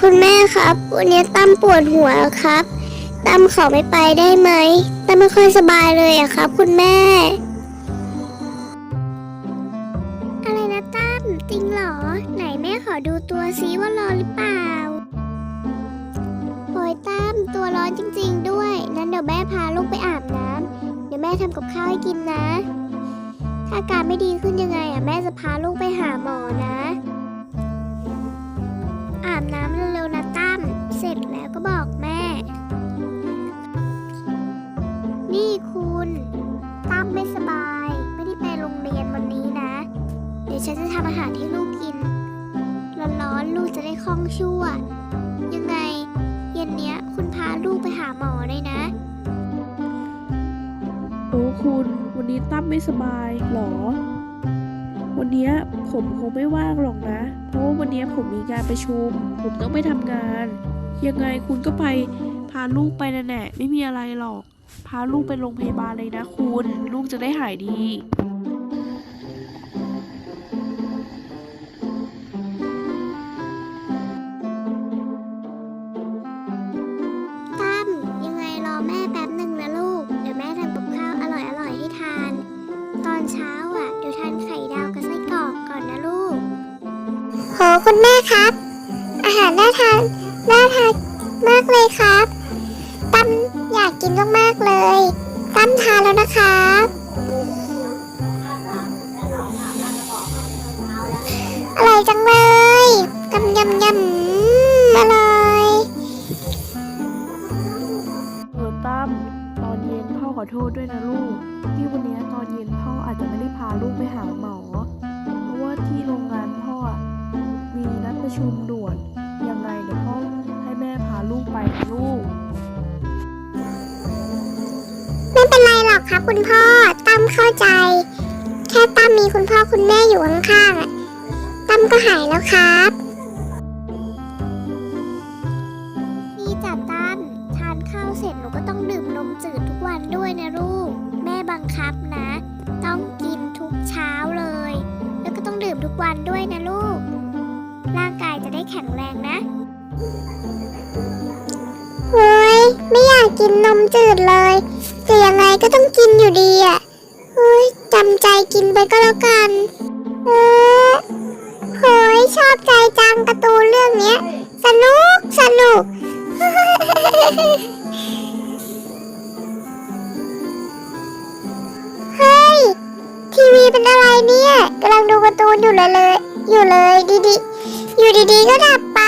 คุณแม่ครับ วันนี้ตั้มปวดหัวครับ ตั้มขอไม่ไปได้ไหมตั้มไม่ค่อยสบายเลยอะครับ คุณแม่ อะไรนะตั้มจริงเหรอ ไหนแม่ขอดูตัวซิว่าร้อนหรือเปล่าโอยตั้มตัวร้อนจริง ๆ ด้วย นั้นเดี๋ยวแม่พาลูกไปอาบน้ำเดี๋ยวแม่ทำกับข้าวให้กินนะ ถ้าอาการไม่ดีขึ้นยังไงอะแม่จะพาลูกไปหาหมอนะ จะทำอาหารให้ลูกกิน ร้อนๆ ลูกจะได้คล่องชั่ว ยังไง เย็นเนี้ยคุณพาลูกไปหาหมอเลยนะ โอ้คุณ วันนี้ตั้มไม่สบายหรอ วันนี้ผมคงไม่ว่างหรอกนะ เพราะว่าวันนี้ผมมีการประชุม ผมต้องไปทำงาน ยังไงคุณก็ไปพาลูกไปนั่นแหละไม่มีอะไรหรอก พาลูกไปโรงพยาบาลเลยนะคุณ ลูกจะได้หายดี โหคุณแม่ครับ อาหารน่าทานน่าทานมากเลยครับตั้มอยากกินมากๆเลยตั้มทานแล้วนะครับอร่อยจังเลยกำยำยำ ครับคุณพ่อตั้มเข้าใจ แค่ตั้มมีคุณพ่อคุณแม่อยู่ข้างๆอะตั้มก็หายแล้วครับนี่จัดตั้มทานข้าวเสร็จหนูก็ต้องดื่มนมจืดทุกวันด้วยนะลูกแม่บังคับนะ ต้องกินทุกเช้าเลย แล้วก็ต้องดื่มทุกวันด้วยนะลูก ร่างกายจะได้แข็งแรงนะเฮ้ยไม่อยากกินนมจืดเลย แต่ยังไงก็ต้องกินอยู่ดีอะเฮ้ยจำใจกินไปก็แล้วกัน เออเฮ้ยชอบใจจังการ์ตูนเรื่องเนี้ย สนุกสนุก เฮ้ย ทีวีเป็นอะไรเนี่ยกำลังดูการ์ตูนอยู่เลยเลยอยู่เลยดีๆอยู่ดีๆก็ดับไป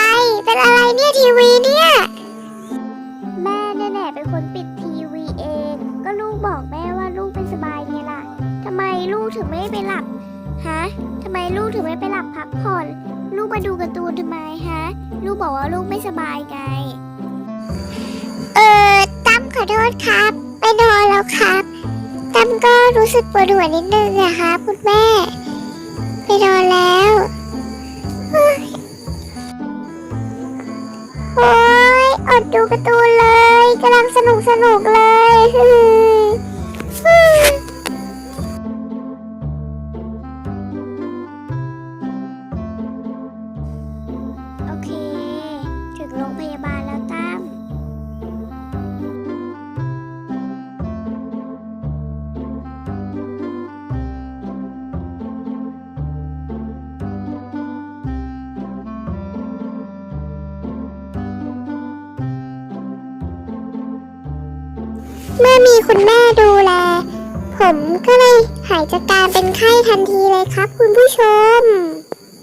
เป็นอะไรเนี่ยทีวีเนี่ย ลูกถึงไม่ไปหลับพักผ่อน ลูกมาดูการ์ตูนทำไมฮะ ลูกบอกว่าลูกไม่สบายไง เออตั้มขอโทษครับไปนอนแล้วครับตั้มก็รู้สึกปวดหัวนิดนึงอะครับคุณแม่ ไปนอนแล้วโอ้ยอดดูการ์ตูนเลยกำลังสนุกสนุกเลย เมื่อมีคุณแม่ดูแล ผมก็เลยหายจากการเป็นไข้ทันทีเลยครับคุณผู้ชม